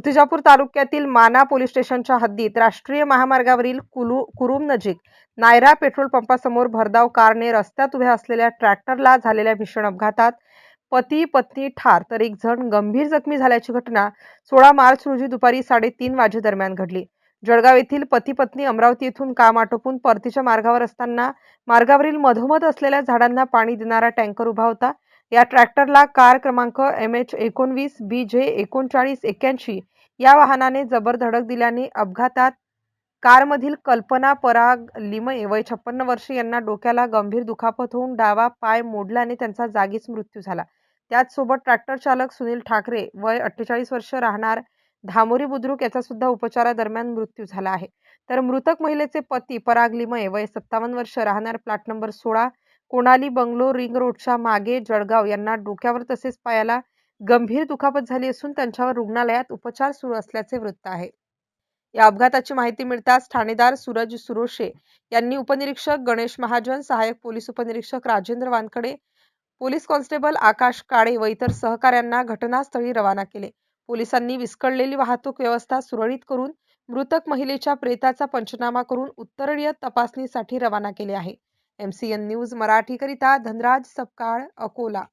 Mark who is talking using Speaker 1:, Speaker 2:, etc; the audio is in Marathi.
Speaker 1: मूर्तिजापूर तालुक्यातील माना पोलीस स्टेशनच्या हद्दीत राष्ट्रीय महामार्गावरील कुलू कुरुम नजीक नायरा पेट्रोल पंपासमोर भरधाव कारने रस्त्यात उभ्या असलेल्या ट्रॅक्टरला झालेल्या भीषण अपघातात पती पत्नी ठार तर एक जण गंभीर जखमी झाल्याची घटना सोळा मार्च रोजी दुपारी साडेतीन वाजेदरम्यान घडली. जळगाव येथील पती पत्नी अमरावती येथून काम आटोपून परतीच्या मार्गावर असताना मार्गावरील मधोमध असलेल्या झाडांना पाणी देणारा टँकर उभा होता. या ट्रॅक्टरला कार क्रमांक एम एच एकोणवीस बी जे एकोणचाळीस एक्क्याऐंशी या वाहनाने जबर धडक दिल्याने अपघातात कारमधील कल्पना पराग लिमये वय छप्पन्न वर्षे यांना डोक्याला गंभीर दुखापत होऊन डावा पाय मोडल्याने त्यांचा जागीच मृत्यू झाला. त्याचसोबत ट्रॅक्टर चालक सुनील ठाकरे वय अठ्ठेचाळीस वर्ष राहणार धामोरी बुद्रुक याचा सुद्धा उपचारादरम्यान मृत्यू झाला आहे. तर मृतक महिलेचे पती पराग लिमये वय सत्तावन्न वर्ष राहणार प्लॅट नंबर सोळा कोणाली बंगलो रिंग रोडच्या मागे जळगाव यांना डोक्यावर तसेच पायाला गंभीर दुखापत झाली असून त्यांच्यावर रुग्णालयात उपचार सुरू असल्याचे वृत्त आहे. या अपघाताची माहिती मिळताच ठाणेदार सूरज सुरोशे यांनी उपनिरीक्षक गणेश महाजन सहाय्यक पोलीस उपनिरीक्षक राजेंद्र वानकडे पोलीस कॉन्स्टेबल आकाश काळे व इतर सहकाऱ्यांना घटनास्थळी रवाना केले. पोलिसांनी विस्कळलेली वाहतूक व्यवस्था सुरळीत करून मृतक महिलेच्या प्रेताचा पंचनामा करून उत्तरीय तपासणीसाठी रवाना केले आहे. एम सी एन न्यूज मराठीकरिता धनराज सपकाळ अकोला.